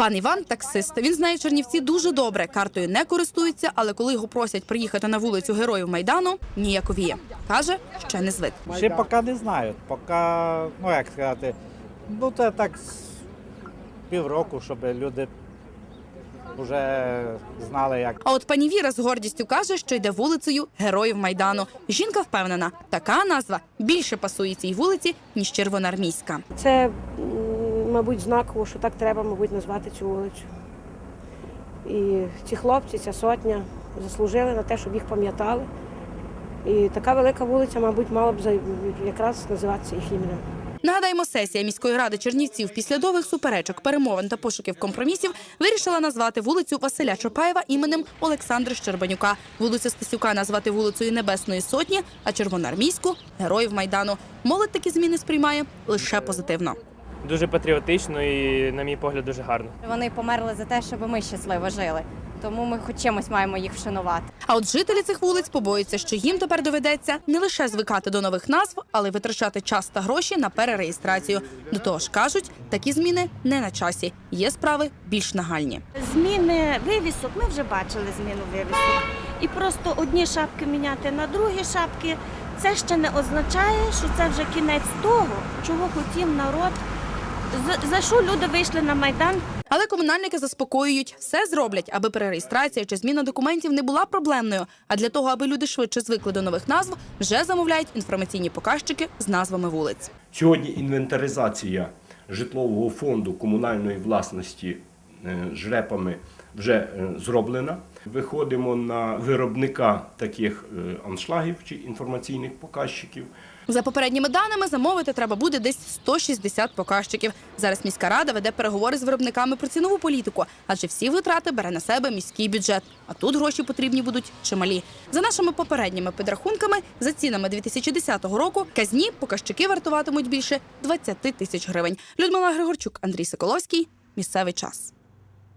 Пан Іван таксист. Він знає Чернівці дуже добре. Картою не користується, але коли його просять приїхати на вулицю Героїв Майдану, ніяковіє. Каже, ще не звик. Ще поки не знаю. Поки, ну як сказати, ну це так півроку, щоб люди вже знали, як А от пані Віра з гордістю каже, що йде вулицею Героїв Майдану. Жінка впевнена, така назва більше пасує цій вулиці ніж червоноармійська. Це, мабуть, знаково, що так треба, мабуть, назвати цю вулицю. І ці хлопці, ця сотня заслужили на те, щоб їх пам'ятали. І така велика вулиця, мабуть, мала б якраз називатися їх іменем. Нагадаємо, сесія міської ради Чернівців після довгих суперечок, перемовин та пошуків компромісів вирішила назвати вулицю Василя Чапаєва іменем Олександра Щербанюка. Вулицю Стасюка назвати вулицею Небесної Сотні, а червоноармійську героїв Майдану. Молодь такі зміни сприймає лише позитивно. Дуже патріотично і, на мій погляд, дуже гарно. Вони померли за те, щоб ми щасливо жили. Тому ми хоч чимось маємо їх вшанувати. А от жителі цих вулиць побоюються, що їм тепер доведеться не лише звикати до нових назв, але й витрачати час та гроші на перереєстрацію. До того ж кажуть, такі зміни не на часі. Є справи більш нагальні. Зміни вивісок, ми вже бачили зміну вивісок. І просто одні шапки міняти на другі шапки, це ще не означає, що це вже кінець того, чого хотів народ, за, за що люди вийшли на Майдан Але комунальники заспокоюють, все зроблять, аби перереєстрація чи зміна документів не була проблемною. А для того, аби люди швидше звикли до нових назв, вже замовляють інформаційні показчики з назвами вулиць. Сьогодні інвентаризація житлового фонду комунальної власності е, жрепами вже е, зроблена. Виходимо на виробника таких е, аншлагів чи інформаційних показчиків. За попередніми даними, замовити треба буде десь 160 показчиків. Зараз міська рада веде переговори з виробниками про цінову політику, адже всі витрати бере на себе міський бюджет. А тут гроші потрібні будуть чималі. За нашими попередніми підрахунками, за цінами 2010 року, казні показчики вартуватимуть більше 20 тисяч гривень. Людмила Григорчук, Андрій Соколовський. Місцевий час.